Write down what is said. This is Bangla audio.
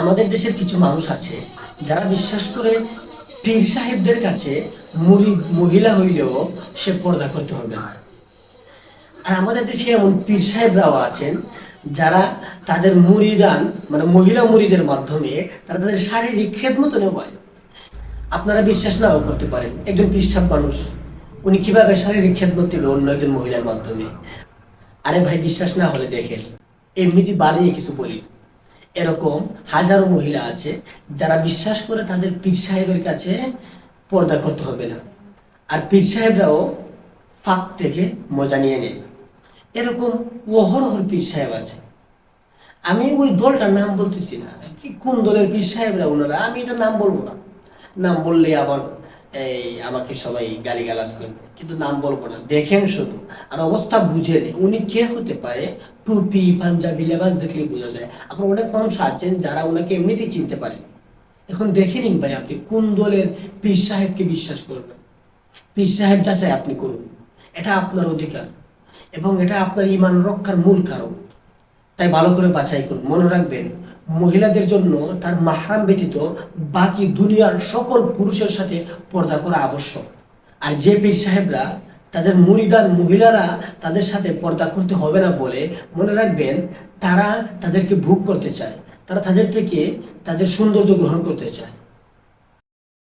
আমাদের দেশের কিছু মানুষ আছে যারা বিশ্বাস করে পীর সাহেবদের কাছে মুড়ি মহিলা হইলেও সে পর্দা করতে হবে না। আর আমাদের দেশে এমন পীর সাহেবরাও আছেন যারা তাদের মুড়িদান মানে মহিলা মুড়িদের মাধ্যমে তারা তাদের শারীরিক খেদমতো নেওয়ায় আপনারা বিশ্বাস নাও করতে পারেন, একজন পিসাব মানুষ, উনি কীভাবে শারীরিক খেদমত দিল অন্য একজন মহিলার মাধ্যমে? আরে ভাই, বিশ্বাস না হলে দেখেন, এমনিতে বাড়িয়ে কিছু বলি। এরকম হাজারো মহিলা আছে যারা বিশ্বাস করে তাদের পীর সাহেবের কাছে পর্দা করতে হবে না। আর পীর সাহেবরাও ফাঁক থেকে মজা নিয়ে নেয় এরকম অহরহর পীর সাহেব আছে। আমি ওই দলটার নাম বলতেছি না। কি কোন দলের পীর সাহেবরা ওনারা? আমি এটা নাম বলব না। নাম বললে আবার এই আমাকে সবাই গালি গালাজ করবে। কিন্তু নাম বলব না। দেখেন শুধু। আর অবস্থা বুঝেন উনি কে হতে পারে? টুপি, পাঞ্জাবি, লেবাস দেখলে বোঝা যায়। আপনার অনেক মানুষ আছেন যারা ওনাকে এমনিতেই চিনতে পারে। এখন দেখে নিন ভাই আপনি কোন দলের পীর সাহেবকে বিশ্বাস করবেন? পীর সাহেব যাচাই আপনি করুন। এটা আপনার অধিকার এবং এটা আপনার ইমান রক্ষার মূল কারণ। তাই ভালো করে বাছাই করুন। মনে রাখবেন, মহিলাদের জন্য তার মাহরাম ব্যতীত বাকি দুনিয়ার সকল পুরুষের সাথে পর্দা করা আবশ্যক। আর যে পীর সাহেবরা তাদের মুড়িদার মহিলারা তাদের সাথে পর্দা করতে হবে না বলে মনে রাখবেন, তারা তাদেরকে ভোগ করতে চায়। তারা তাদের থেকে তাদের সৌন্দর্য গ্রহণ করতে চায়।